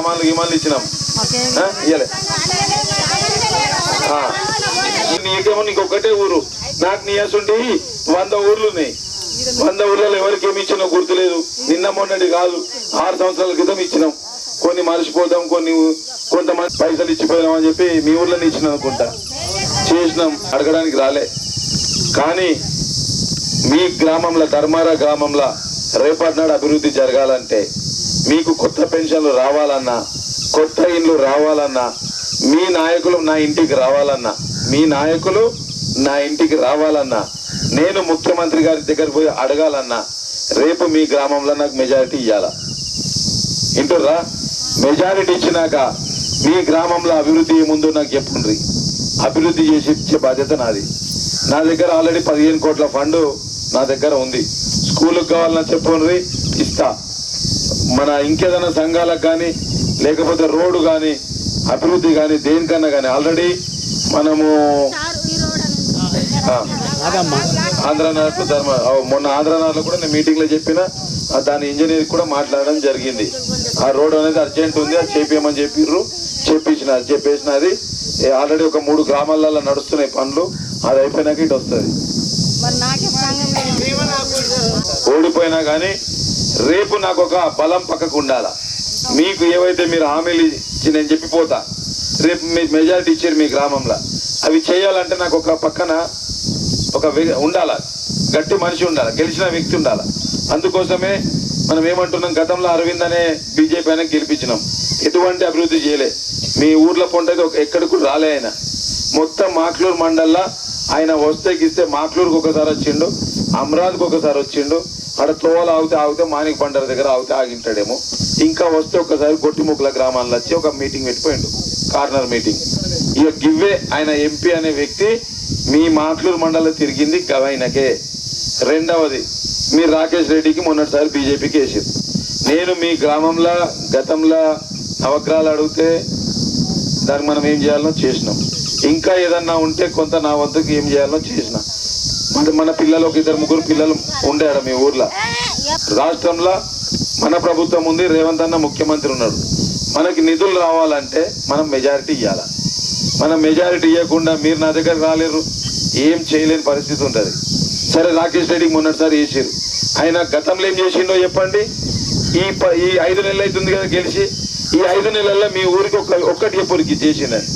సామాన్లు గిమాన్లు ఇచ్చినాం. ఇయ్యలే. నీకేమో నీకు ఒకటే ఊరు. నాకు నీ అసంటి వంద ఊర్లు ఉన్నాయి. వంద ఊర్లలో ఎవరికి ఏమి ఇచ్చినా గుర్తులేదు. నిన్న మొన్నటి కాదు ఆరు సంవత్సరాల క్రితం ఇచ్చినాం. కొన్ని మర్చిపోతాం కొన్ని కొంతమంది పైసలు ఇచ్చిపోయినాం అని చెప్పి మీ ఊర్లో ఇచ్చినాం అనుకుంటా. చేసినాం అడగడానికి రాలే. కానీ మీ గ్రామంలో ధర్మారా గ్రామంలో రేపటి నాడు అభివృద్ధి జరగాలంటే మీకు కొత్త పెన్షన్లు రావాలన్నా కొత్త ఇండ్లు రావాలన్నా మీ నాయకులు నా ఇంటికి రావాలన్నా మీ నాయకులు నా ఇంటికి రావాలన్నా నేను ముఖ్యమంత్రి గారి దగ్గర పోయి అడగాలన్నా రేపు మీ గ్రామంలో నాకు మెజారిటీ ఇవ్వాలా ఇంటురా మెజారిటీ ఇచ్చినాక మీ గ్రామంలో అభివృద్ధి ముందు నాకు చెప్పుండ్రి. అభివృద్ధి చేసి ఇచ్చే బాధ్యత నాది. నా దగ్గర ఆల్రెడీ పదిహేను కోట్ల ఫండ్ నా దగ్గర ఉంది. స్కూల్కి కావాలన్నా చెప్పుండ్రి ఇస్తా. మన ఇంకేదైనా సంఘాలకు కానీ లేకపోతే రోడ్డు కానీ అభివృద్ధి కానీ దేనికన్నా కానీ ఆల్రెడీ మనము ఆ, ఆంధ్రనాథ్ ధర్మ ఆ, మొన్న ఆంధ్రనాథ్లో కూడా నేను మీటింగ్లో చెప్పిన ఆ, దాని ఇంజనీర్ కూడా మాట్లాడడం జరిగింది. ఆ రోడ్ అనేది అర్జెంట్ ఉంది అది చేపియమని చెప్పిర్రు చెప్పించిన అది చెప్పేసిన అది. ఆల్రెడీ ఒక మూడు గ్రామాలలో నడుస్తున్నాయి పనులు అది అయిపోయినాక ఇటు వస్తుంది. ఓడిపోయినా కానీ రేపు నాకు ఒక బలం పక్కకు ఉండాలా? మీకు ఏవైతే మీరు హామీలు ఇచ్చి నేను చెప్పిపోతా రేపు మీ మెజారిటీ ఇచ్చారు మీ గ్రామంలో. అవి చేయాలంటే నాకు ఒక పక్కన ఒక వ్య- ఉండాల? గట్టి మనిషి ఉండాలి? గెలిచిన వ్యక్తి ఉండాలి? అందుకోసమే మనం ఏమంటున్నాం? గతంలో అరవింద్ అనే బీజేపీ అయినా గెలిపించినాం. ఎటువంటి అభివృద్ధి చేయలే. మీ ఊర్లో పొంటది ఒక ఎక్కడికి రాలే ఆయన. మొత్తం మాక్లూరు మండల్లో ఆయన వస్తే గిస్తే మాక్లూరుకి ఒకసారి వచ్చిండు అమరావతికి ఒకసారి వచ్చిండు అక్కడ తోవలు ఆగితే ఆగితే మానిక బండర్ దగ్గర ఆగితే ఆగింటాడేమో. ఇంకా వస్తే ఒకసారి గొట్టిముక్కల గ్రామాల్లో వచ్చి ఒక మీటింగ్ పెట్టిపోయిండు. Corner meeting. ఇక గివ్వే ఆయన ఎంపీ అనే వ్యక్తి మీ మాట్లూరు మండలం తిరిగింది గవైనకే. రెండవది మీరు రాకేష్ రెడ్డికి మొన్నటిసారి బీజేపీకి వేసారు నేను మీ గ్రామంలో గతంలో నవగ్రహాలు అడిగితే దానికి మనం ఏం చేయాలనో చేసినాం. ఇంకా ఏదన్నా ఉంటే కొంత నా వద్దకు ఏం చేయాలనో చేసినా. మన మన పిల్లలు ఒక ఇద్దరు ముగ్గురు పిల్లలు ఉండాడ మీ ఊర్లో. రాష్ట్రంలో మన ప్రభుత్వం ఉంది రేవంత్ అన్న ముఖ్యమంత్రి ఉన్నాడు. మనకి నిధులు రావాలంటే మనం మెజారిటీ ఇవ్వాలి మనం మెజారిటీ ఇవ్వకుండా మీరు నా దగ్గర రాలేరు ఏం చేయలేని పరిస్థితి ఉంటుంది. సరే రాకేష్ రెడ్డికి మొన్నటిసారి వేసారు ఆయన గతంలో ఏం చేసిండో చెప్పండి. ఈ ఈ ఐదు నెలలు అవుతుంది కదా గెలిచి ఈ ఐదు నెలల్లో మీ ఊరికి ఒక ఒక్కటి ఎప్పటికి చేసిందని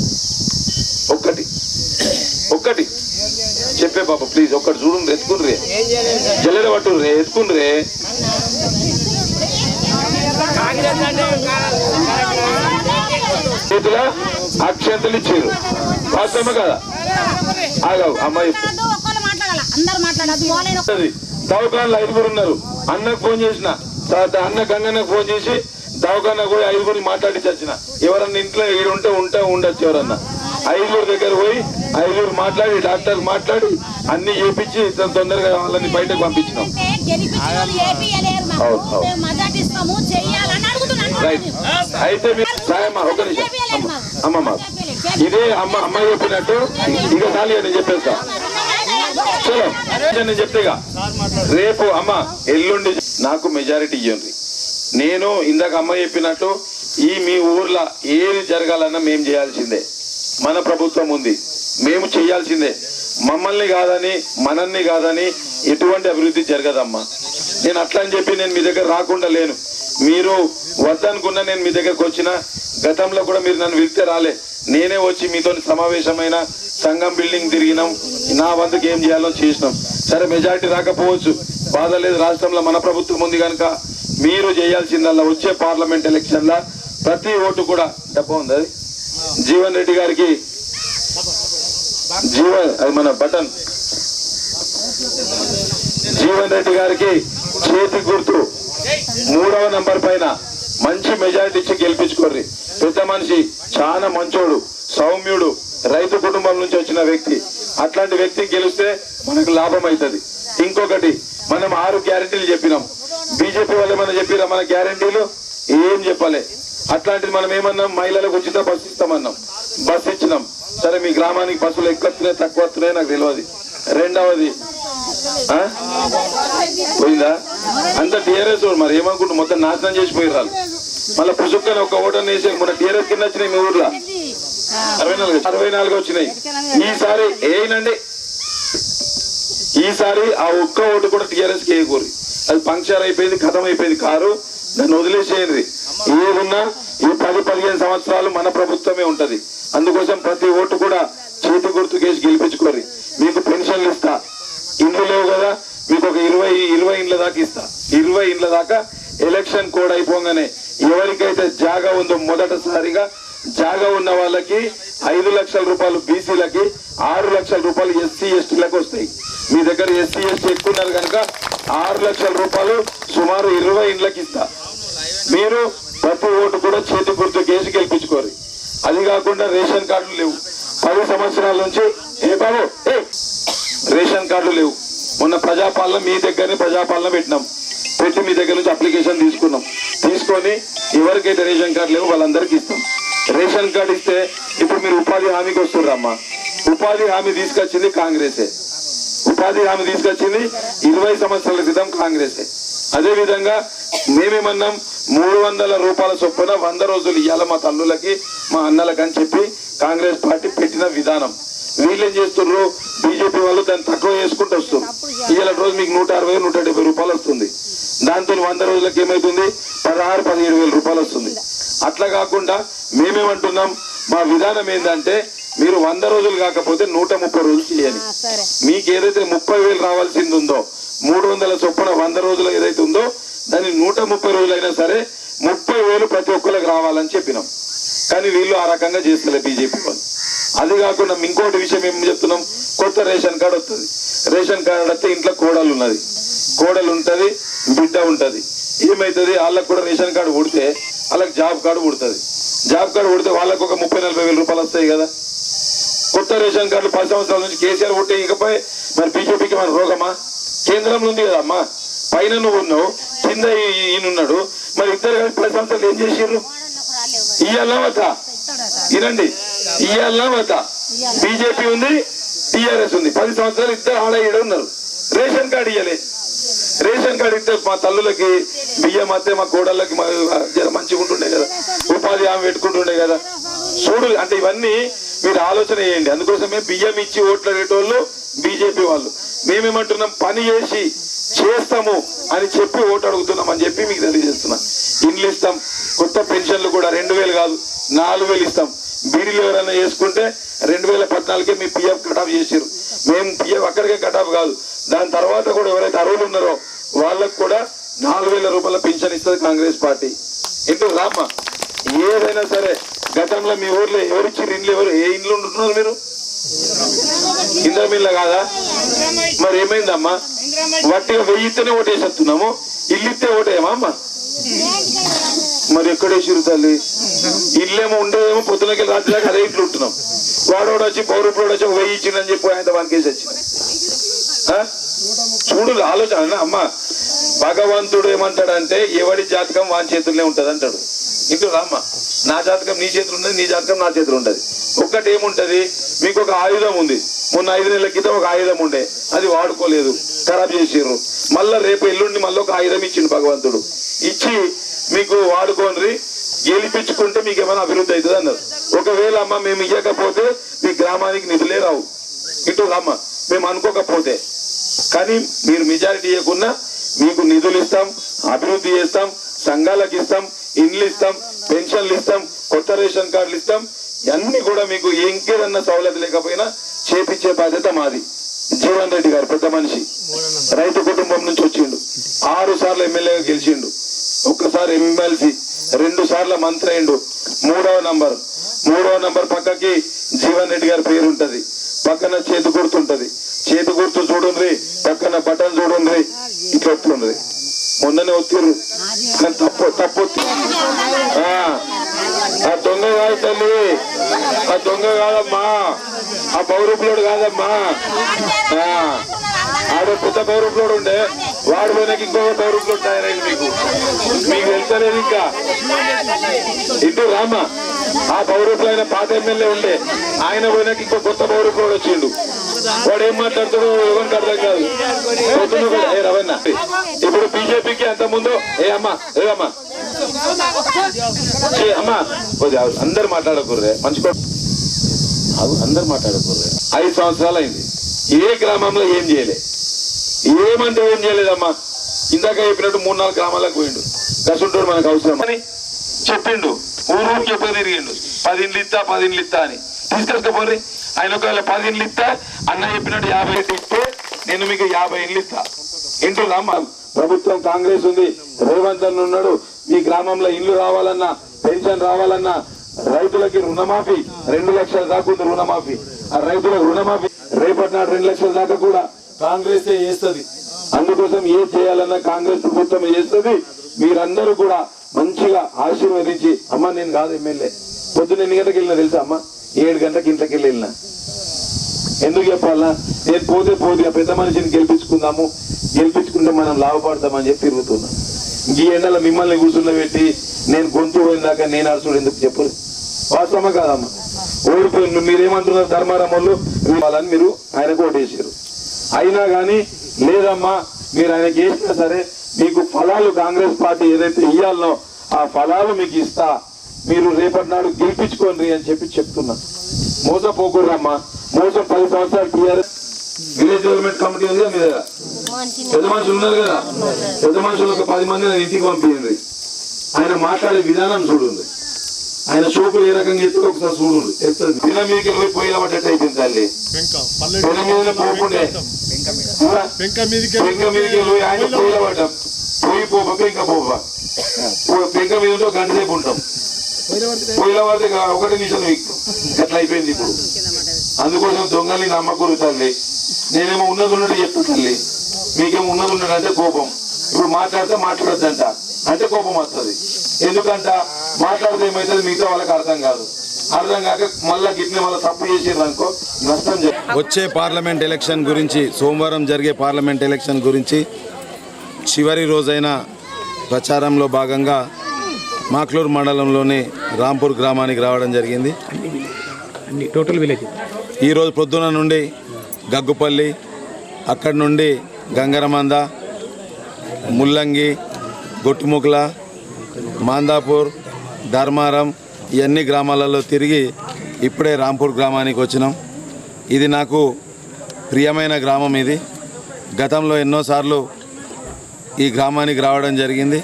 ఒక్కటి. చెప్పే పాప ప్లీజ్ ఒక్కటి చూడండి ఎత్తుకుని జల్లెడ పట్టు రే ఎత్తుకుని రే చేతుల? అక్షంతలు ఇచ్చారు. వాస్తవమే కదా? ఆగావు అమ్మాయి మాట్లాడద్దు, దవాఖానలో ఐదుగురు ఉన్నారు. అన్నకు ఫోన్ చేసిన. తర్వాత అన్న గంగన్నకు ఫోన్ చేసి దవాఖాన కూడా ఐదుగురిని మాట్లాడించచ్చిన ఎవరన్నా ఇంట్లో ఈడుంటే ఉంటే ఉండొచ్చు ఎవరన్నా. ఐదుగురు దగ్గర పోయి ఐదుగురు మాట్లాడి డాక్టర్ మాట్లాడి అన్ని చేపించి తొందరగా వాళ్ళని బయటకు పంపించినాం. అయితే మీరు సాయమ్మ ఒక నిమిషం. అమ్మ అమ్మమ్మ ఇదే అమ్మ అమ్మాయి చెప్పినట్టు ఇక చాలు నేను చెప్పేస్తా. చలో. నేను చెప్తేగా రేపు అమ్మ ఎల్లుండి నాకు మెజారిటీ ఇవ్వండి నేను ఇందాక అమ్మ చెప్పినట్టు ఈ మీ ఊర్లో ఏది జరగాలన్నా మేము చేయాల్సిందే. మన ప్రభుత్వం ఉంది. మేము చేయాల్సిందే. మమ్మల్ని కాదని మనల్ని కాదని ఎటువంటి అభివృద్ధి జరగదమ్మా. నేను అట్లా అని చెప్పి నేను మీ దగ్గర రాకుండా లేను. మీరు వద్దనుకున్నా నేను మీ దగ్గరకు వచ్చిన గతంలో కూడా మీరు నన్ను పిలిస్తే రాలే. నేనే వచ్చి మీతో సమావేశమైన సంఘం బిల్డింగ్ తిరిగినాం. నా వంతుకు ఏం చేయాలో చేసినాం. సరే మెజారిటీ రాకపోవచ్చు. బాధ లేదు. రాష్ట్రంలో మన ప్రభుత్వం ఉంది కనుక మీరు చేయాల్సిందల్లా వచ్చే పార్లమెంట్ ఎలక్షన్ల ప్రతి ఓటు కూడా డబ్బా ఉంది అది? జీవన్ రెడ్డి గారికి జీవన్ అది మన బటన్. జీవన్ రెడ్డి గారికి చేతి గుర్తు. మూడవ నంబర్ పైన మంచి మెజారిటీ ఇచ్చి గెలిపించుకోర్రి. పెద్ద మనిషి చాలా మంచోడు సౌమ్యుడు రైతు కుటుంబం నుంచి వచ్చిన వ్యక్తి. అట్లాంటి వ్యక్తి గెలిస్తే మనకు లాభం అవుతుంది ఇంకొకటి మనం ఆరు గ్యారంటీలు చెప్పినాం. బీజేపీ వాళ్ళు ఏమైనా చెప్పిరా మన గ్యారంటీలు? ఏం చెప్పలే. అట్లాంటిది మనం ఏమన్నాం? మహిళలకు ఉచిత బస్సు ఇస్తామన్నాం. బస్సు ఇచ్చినాం. సరే మీ గ్రామానికి బస్సులు ఎక్కువ వస్తున్నాయి తక్కువ వస్తున్నాయి నాకు తెలియదు రెండవది పోయిందా? అంత టీఆర్ఎస్ మరి ఏమనుకుంటు? మొత్తం నాశనం చేసిపోయారు వాళ్ళు. మళ్ళీ పుసుక్కని ఒక ఓటర్ వేసే మన టీఆర్ఎస్ కింద వచ్చినాయి మీ ఊర్లో. అరవై నాలుగు అరవై నాలుగు వచ్చినాయి. ఈసారి ఏనండి ఈసారి ఆ ఒక్క ఓటు కూడా టిఆర్ఎస్కి వేయకూరి అది పంక్చర్ అయిపోయింది కథం అయిపోయింది కారు. దాన్ని వదిలేసేయండి. ఏదున్నా ఈ పది పదిహేను సంవత్సరాలు మన ప్రభుత్వమే ఉంటది. అందుకోసం ప్రతి ఓటు కూడా చేతి గుర్తు కేసి గెలిపించుకోరు మీకు పెన్షన్లు ఇస్తా. ఇండ్లు లేవు కదా మీకు ఒక ఇరవై ఇరవై ఇండ్ల దాకా ఇస్తా. ఇరవై ఇండ్ల దాకా ఎలక్షన్ కోడ్ అయిపోగానే ఎవరికైతే జాగా ఉందో మొదటిసారిగా జాగా ఉన్న వాళ్ళకి ఐదు లక్షల రూపాయలు బీసీలకి ఆరు లక్షల రూపాయలు ఎస్సీ ఎస్టీలకు వస్తాయి. మీ దగ్గర ఎస్సీ ఎస్టీ ఎక్కువ ఉన్నారు కనుక ఆరు లక్షల రూపాయలు సుమారు ఇరవై ఇండ్లకి ఇస్తా. మీరు ప్రతి ఓటు కూడా చేతి గుర్తు కేసు గెలిపించుకోరు. అది కాకుండా రేషన్ కార్డులు లేవు. పది సంవత్సరాల నుంచి ఏ బాబు ఏ రేషన్ కార్డులు లేవు. మొన్న ప్రజాపాలన మీ దగ్గరనే ప్రజాపాలన పెట్టినాం. పెట్టి మీ దగ్గర నుంచి అప్లికేషన్ తీసుకున్నాం. తీసుకొని ఎవరికైతే రేషన్ కార్డు లేవు వాళ్ళందరికీ ఇస్తాం. రేషన్ కార్డు ఇస్తే ఇప్పుడు మీరు ఉపాధి హామీకి వస్తున్నారమ్మా. ఉపాధి హామీ తీసుకొచ్చింది కాంగ్రెసే. ఉపాధి హామీ తీసుకొచ్చింది ఇరవై సంవత్సరాల క్రితం కాంగ్రెసే. అదే విధంగా మేమేమన్నాం మూడు వందల రూపాయల చొప్పున వంద రోజులు ఇవ్వాలి మా తల్లులకి మా అన్నలకి అని చెప్పి కాంగ్రెస్ పార్టీ పెట్టిన విధానం. వీళ్ళు ఏం చేస్తున్నారు బీజేపీ వాళ్ళు దాన్ని తక్కువ చేసుకుంటూ వస్తున్నారు ఇవాళ రోజు మీకు నూట అరవై నూట డెబ్బై రూపాయలు వస్తుంది. దాంతో వంద రోజులకి ఏమైతుంది? పదహారు పదిహేడు వేల రూపాయలు వస్తుంది. అట్లా కాకుండా మేమేమంటున్నాం? మా విధానం ఏంటంటే మీరు వంద రోజులు కాకపోతే నూట ముప్పై రోజులు చేయాలి. మీకు ఏదైతే ముప్పై వేలు రావాల్సింది ఉందో మూడు వందల చొప్పున వంద రోజులు ఏదైతే ఉందో దాన్ని నూట ముప్పై రోజులైనా సరే ముప్పై వేలు ప్రతి ఒక్కరికి రావాలని చెప్పినాం. కానీ వీళ్ళు ఆ రకంగా చేస్తలే బీజేపీ వాళ్ళు. అది కాకుండా ఇంకోటి విషయం ఏం చెప్తున్నాం? కొత్త రేషన్ కార్డు వస్తుంది రేషన్ కార్డు వస్తే ఇంట్లో కోడలు ఉన్నది. కోడలు ఉంటుంది బిడ్డ ఉంటుంది. ఏమవుతుంది వాళ్ళకు కూడా రేషన్ కార్డు పుడితే వాళ్ళకి జాబ్ కార్డు పుడుతుంది జాబ్ కార్డు పుడితే వాళ్ళకు ఒక ముప్పై నలభై వేల రూపాయలు వస్తాయి కదా. కొత్త రేషన్ కార్డులు పది సంవత్సరాల నుంచి కేసీఆర్ పుట్టే ఇకపై మరి బీజేపీకి మన రోగమా? కేంద్రంలో ఉంది కదా అమ్మా పైన నువ్వు ఉన్నావు. కింద ఈయనున్నాడు మరి ఇద్దరు కలిసి పది సంవత్సరాలు ఏం చేసారు ఇయ్యాలా వద్ద వినండి. ఇయ్యాలా బీజేపీ ఉంది టిఆర్ఎస్ ఉంది. పది సంవత్సరాలు ఇద్దరు ఆడయ్యడం ఉన్నారు. రేషన్ కార్డు ఇయ్యలే. రేషన్ కార్డు ఇస్తే మా తల్లులకి బియ్యం అత్తే మా కోడళ్ళకి మా జర మంచిగా ఉంటుండే కదా. ఉపాధి హామీ పెట్టుకుంటుండే కదా. చూడు అంటే ఇవన్నీ మీరు ఆలోచన చేయండి. అందుకోసమే బియ్యం ఇచ్చి ఓట్లు అడిగేటోళ్ళు బీజేపీ వాళ్ళు. మేమేమంటున్నాం పని చేసి చేస్తాము అని చెప్పి ఓటు అడుగుతున్నాం అని చెప్పి మీకు తెలియజేస్తున్నాం. ఇండ్లు ఇస్తాం కొత్త పెన్షన్లు కూడా రెండు వేలు కాదు నాలుగు వేలు ఇస్తాం. బీడీలు ఎవరైనా చేసుకుంటే రెండు వేల పద్నాలుగే మీ పిఎఫ్ కటాఫ్ చేసారు మేము పిఎఫ్ అక్కడికే కటాఫ్ కాదు దాని తర్వాత కూడా ఎవరైతే అర్హులు ఉన్నారో వాళ్ళకు కూడా నాలుగు వేల రూపాయల పెన్షన్ ఇస్తుంది కాంగ్రెస్ పార్టీ. ఇంటూ రామ్మ? ఏదైనా సరే గతంలో మీ ఊర్లో ఎవరిచ్చారు ఇండ్లు ఎవరు ఏ ఇండ్లు ఉంటున్నారు మీరు? ఇంద్రమిల్ల కాదా? మరి ఏమైందమ్మా? వట్టిగా వెయ్యితేనే ఓటేసేస్తున్నాము ఇల్లు ఇస్తే ఓటేయమా అమ్మ? మరి ఎక్కడేసిరు తల్లి? ఇల్లేమో ఉండేదేమో పొద్దునకి రాత్రిదాకా అదే ఇంట్లో ఉంటున్నాం. వాడోడు వచ్చి పౌరపుడు వచ్చి ఒక వెయ్యి ఇచ్చిందని చెప్పి ఆయన వానికేసి వచ్చింది. ఆ? చూడు ఆలోచన అమ్మ భగవంతుడు ఏమంటాడంటే ఎవడి జాతకం వాని చేతుల్లోనే ఉంటది అంటాడు ఇంటూ రామ్మ నా జాతకం నీ చేతులు ఉండదు నీ జాతకం నా చేతులు ఉంటది. ఒక్కటి ఏముంటది మీకు ఒక ఆయుధం ఉంది. మొన్న ఐదు నెలల క్రితం ఒక ఆయుధం ఉండే. అది వాడుకోలేదు. ఖరాబ్ చేసిర్రు. మళ్ళా రేపు ఎల్లుండి మళ్ళీ ఒక ఆయుధం ఇచ్చిండు భగవంతుడు. ఇచ్చి మీకు వాడుకోండి. గెలిపించుకుంటే మీకు ఏమైనా అభివృద్ధి అవుతుంది అన్నారు. ఒకవేళ అమ్మ మేము ఇవ్వకపోతే మీ గ్రామానికి నిధులే రావు. ఇటు రమ్మ మేము అనుకోకపోతే. కానీ మీరు మెజారిటీ ఇవ్వకుండా మీకు నిధులు ఇస్తాం అభివృద్ధి చేస్తాం సంఘాలకు ఇస్తాం ఇండ్లు ఇస్తాం పెన్షన్లు ఇస్తాం కొత్త రేషన్ కార్డులు ఇస్తాం. ఇవన్నీ కూడా మీకు ఇంకేదన్నా సౌలభ్యం లేకపోయినా చేపించే బాధ్యత మాది. జీవన్ రెడ్డి గారు పెద్ద మనిషి. రైతు కుటుంబం నుంచి వచ్చిండు. ఆరు సార్లు ఎమ్మెల్యేగా గెలిచిండు. ఒక్కసారి ఎమ్మెల్సీ రెండు సార్లు మంత్రి అయిండు. మూడవ నంబర్. మూడవ నంబర్ పక్కకి జీవన్ రెడ్డి గారి పేరు ఉంటది. పక్కన చేతి గుర్తు ఉంటది. చేతి గుర్తు చూడండి పక్కన బటన్ చూడండి ఇట్లా వస్తుండ్రి మొన్ననే ఒత్తిర్రు. తప్పు తప్పు ఆ, దొంగ కాదు తల్లి. ఆ దొంగ కాదమ్మా. ఆ పౌరపులోడు కాదమ్మా. ఆ, ఆడ పెద్ద పౌరపులోడు ఉండే. వాడు పోయినాక ఇంకొక పౌరపులోడు తయారైంది మీకు మీకు తెలుసలేదు ఇంకా? ఇంటూ రామ. ఆ పౌరపులు ఆయన పాత ఎమ్మెల్యే ఉండే. ఆయన పోయినాక ఇంకో కొత్త పౌరపులోడు వచ్చిండు. వాడు ఏం మాట్లాడుతాడో ఎవరికి అర్థం కాదు. ఏ రవణ. ఇప్పుడు బీజేపీకి అంత ముందు ఏ అమ్మా ఏ అమ్మా. అమ్మా కొద్దిగా అందరు మాట్లాడకూడదే. మంచి అందరు మాట్లాడకూడదే. ఐదు సంవత్సరాలు అయింది. ఏ గ్రామంలో ఏం చేయలే. ఏమంటే ఏం చేయలేదమ్మా. ఇందాక చెప్పినట్టు మూడు నాలుగు గ్రామాలకు పోయిండు. గసుంటోడు మనకు అవసరం అని చెప్పిండు. ఊరు చెప్పు తిరిగిండు? పది ఇండ్లు ఇస్తా పది ఇండ్లు ఇస్తా అని. తీసుకొచ్చుకోపోర్రి? ఆయన ఒకవేళ పది ఇండ్లు ఇస్తా అన్న చెప్పినట్టు యాభై ఇండ్లు ఇస్తే నేను మీకు యాభై ఇండ్లు ఇస్తా. ఇంటున్నా ప్రభుత్వం కాంగ్రెస్ ఉంది. రేవంత్ అన్న ఉన్నాడు. మీ గ్రామంలో ఇల్లు రావాలన్నా పెన్షన్ రావాలన్నా రైతులకి రుణమాఫీ రెండు లక్షల దాకా రుణమాఫీ. ఆ రైతులకు రుణమాఫీ రేపటి నాడు రెండు లక్షల దాకా కూడా కాంగ్రెస్ చేస్తుంది. అందుకోసం ఏం చేయాలన్నా కాంగ్రెస్ ప్రభుత్వం చేస్తుంది? మీరందరూ కూడా మంచిగా ఆశీర్వదించి అమ్మ నేను కాదు ఎమ్మెల్యే. పొద్దున్న ఎన్ని గంటలకు వెళ్ళినా తెలుసా అమ్మ? ఏడు గంటలకు ఇంట్లోకి వెళ్ళి వెళ్ళినా. ఎందుకు చెప్పాలా? నేను పోతే పోతే ఆ పెద్ద మనిషిని గెలిపించుకుందాము గెలిపించుకుంటే మనం లాభపడతామని చెప్పి తిరుగుతున్నాం. ఈ ఎండలో మిమ్మల్ని కూర్చుండబెట్టి నేను గొంతు పోయిందాక నేను అరచుడు ఎందుకు చెప్పు వాస్తవమా కాదమ్మా. ఓడిపోయి మీరేమంటున్నారు ధర్మారం వాళ్ళు? వాళ్ళని మీరు ఆయనకు ఓటేసారు. అయినా కానీ లేదమ్మా మీరు ఆయనకి వేసినా సరే మీకు ఫలాలు కాంగ్రెస్ పార్టీ ఏదైతే ఇయ్యాలనో ఆ ఫలాలు మీకు ఇస్తా. మీరు రేపటి నాడు గెలిపించుకోండి అని చెప్పి చెప్తున్నా. మోసపోకూడదమ్మా. మోసం పది సంవత్సరాలు టీఆర్ఎస్ విలేజ్ డెవలప్మెంట్ కమిటీ ఉంది మీ దగ్గర పెద్ద మనుషులు ఉన్నారు కదా. పెద్ద మనుషులు ఒక పది మంది ఇంటికి పంపించండి ఆయన మాట్లాడే విధానం చూడండి ఆయన షోకులు ఏ రకంగా ఎత్తుకు ఒకసారి చూడండి ఎత్తుంది. మీదకి పోయి పోయిన పడ్డట్టు అయిపోయింది తల్లి. పెంక పెన మీద పోకుండే? పెంక మీదకి పెంక పోయి ఆయన పోయిన పడ్డాం. పోయి పోపక ఇంకా పోప పెంక మీద ఉంటే ఒక గంట సేపు ఉంటాం. పోయిన పడితే ఒకటి నిమిషం ఎట్లా అయిపోయింది ఇప్పుడు. అందుకోసం దొంగల్ని నమ్మకూరు తల్లి. నేనేమో ఉన్నది ఉన్నట్టు చెప్తా తల్లి. మీకేమో ఉన్నది ఉన్నట్టు అంటే కోపం. ఇప్పుడు మాట్లాడితే మాట్లాడద్దంట. అంటే కోపం వస్తుంది. ఎందుకంట? మాట్లాడితే ఏమవుతుంది మిగతా వాళ్ళకి అర్థం కాదు. అర్థం కాక మళ్ళా గిట్ల మళ్ళీ తప్పు చేసేది అనుకో నష్టం. వచ్చే పార్లమెంట్ ఎలక్షన్ గురించి సోమవారం జరిగే పార్లమెంట్ ఎలక్షన్ గురించి చివరి రోజైన ప్రచారంలో భాగంగా మాక్లూరు మండలంలోని రాంపూర్ గ్రామానికి రావడం జరిగింది. Total village. ఈరోజు పొద్దున నుండి గగ్గుపల్లి అక్కడి నుండి గంగరమంద ముల్లంగి గొట్టుముకుల మాందాపూర్ ధర్మారం ఇవన్నీ గ్రామాలలో తిరిగి ఇప్పుడే రాంపూర్ గ్రామానికి వచ్చినాం. ఇది నాకు ప్రియమైన గ్రామం ఇది. గతంలో ఎన్నోసార్లు ఈ గ్రామానికి రావడం జరిగింది.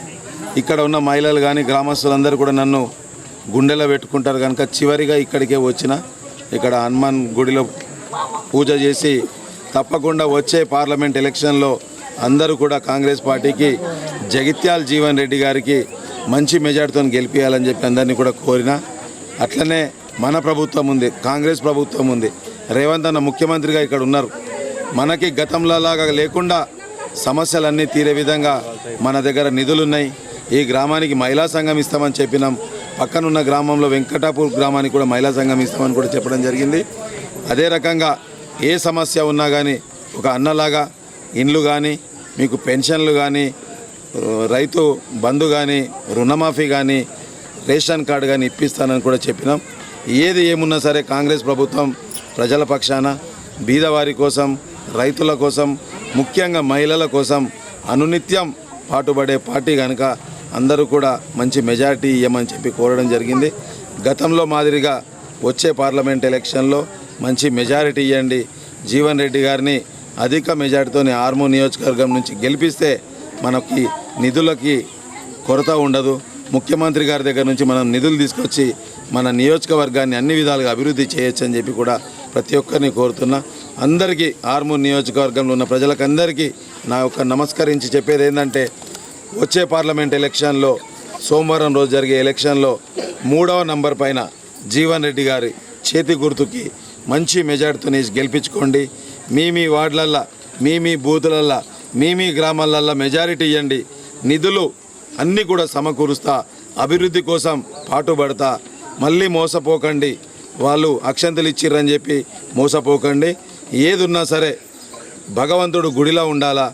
ఇక్కడ ఉన్న మహిళలు కానీ గ్రామస్తులందరూ కూడా నన్ను గుండెలో పెట్టుకుంటారు కనుక చివరిగా ఇక్కడికే వచ్చిన. ఇక్కడ హనుమాన్ గుడిలో పూజ చేసి తప్పకుండా వచ్చే పార్లమెంట్ ఎలక్షన్లో అందరూ కూడా కాంగ్రెస్ పార్టీకి జగిత్యాల్ జీవన్ రెడ్డి గారికి మంచి మెజార్టీతో గెలిపించాలని చెప్పి అందరినీ కూడా కోరిన. అట్లనే మన ప్రభుత్వం ఉంది కాంగ్రెస్ ప్రభుత్వం ఉంది. రేవంత్ అన్న ముఖ్యమంత్రిగా ఇక్కడ ఉన్నారు. మనకి గతంలాగా లేకుండా సమస్యలన్నీ తీరే విధంగా మన దగ్గర నిధులున్నాయి. ఈ గ్రామానికి మహిళా సంఘం ఇస్తామని చెప్పినాం. పక్కనున్న గ్రామంలో వెంకటాపూర్ గ్రామానికి కూడా మహిళా సంఘం ఇస్తామని కూడా చెప్పడం జరిగింది. అదే రకంగా ఏ సమస్య ఉన్నా కానీ ఒక అన్నలాగా ఇండ్లు కానీ మీకు పెన్షన్లు కానీ రైతు బంధు కానీ రుణమాఫీ కానీ రేషన్ కార్డు కానీ ఇప్పిస్తానని కూడా చెప్పినాం. ఏది ఏమున్నా సరే కాంగ్రెస్ ప్రభుత్వం ప్రజల పక్షాన బీదవారి కోసం రైతుల కోసం ముఖ్యంగా మహిళల కోసం అనునిత్యం పాటుపడే పార్టీ కనుక అందరూ కూడా మంచి మెజార్టీ ఇవ్వమని చెప్పి కోరడం జరిగింది. గతంలో మాదిరిగా వచ్చే పార్లమెంట్ ఎలక్షన్లో మంచి మెజారిటీ ఇవ్వండి జీవన్ రెడ్డి గారిని అధిక మెజారిటీతోని ఆర్మూ నియోజకవర్గం నుంచి గెలిపిస్తే మనకి నిధులకి కొరత ఉండదు. ముఖ్యమంత్రి గారి దగ్గర నుంచి మనం నిధులు తీసుకొచ్చి మన నియోజకవర్గాన్ని అన్ని విధాలుగా అభివృద్ధి చేయొచ్చు అని చెప్పి కూడా ప్రతి ఒక్కరిని కోరుతున్నా. అందరికీ ఆర్మూర్ నియోజకవర్గంలో ఉన్న ప్రజలకందరికీ నా యొక్క నమస్కరించి చెప్పేది ఏంటంటే వచ్చే పార్లమెంట్ ఎలక్షన్లో సోమవారం రోజు జరిగే ఎలక్షన్లో మూడవ నంబర్ పైన జీవన్ రెడ్డి గారి చేతి గుర్తుకి మంచి మెజార్టీతో గెలిపించుకోండి. మీ మీ వార్డులల్లో మీ మీ బూతులల్లో మీ మీ గ్రామాలల్లో మెజారిటీ ఇవ్వండి నిధులు అన్నీ కూడా సమకూరుస్తా అభివృద్ధి కోసం పాటుపడతా. మళ్ళీ మోసపోకండి. వాళ్ళు అక్షంతలు ఇచ్చిర్రని చెప్పి మోసపోకండి. ఏది ఉన్నా సరే భగవంతుడు గుడిలో ఉండాలా?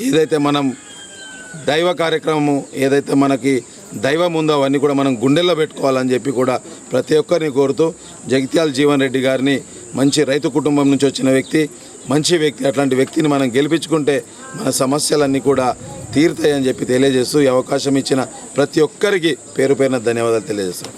ఏదైతే మనం దైవ కార్యక్రమము ఏదైతే మనకి దైవం ఉందో అవన్నీ కూడా మనం గుండెల్లో పెట్టుకోవాలని చెప్పి కూడా ప్రతి ఒక్కరిని కోరుతూ జగిత్యాల జీవన్ రెడ్డి గారిని మంచి రైతు కుటుంబం నుంచి వచ్చిన వ్యక్తి మంచి వ్యక్తి అట్లాంటి వ్యక్తిని మనం గెలిపించుకుంటే మన సమస్యలన్నీ కూడా తీరుతాయని చెప్పి తెలియజేస్తూ ఈ అవకాశం ఇచ్చిన ప్రతి ఒక్కరికి పేరు పేరున ధన్యవాదాలు తెలియజేస్తాం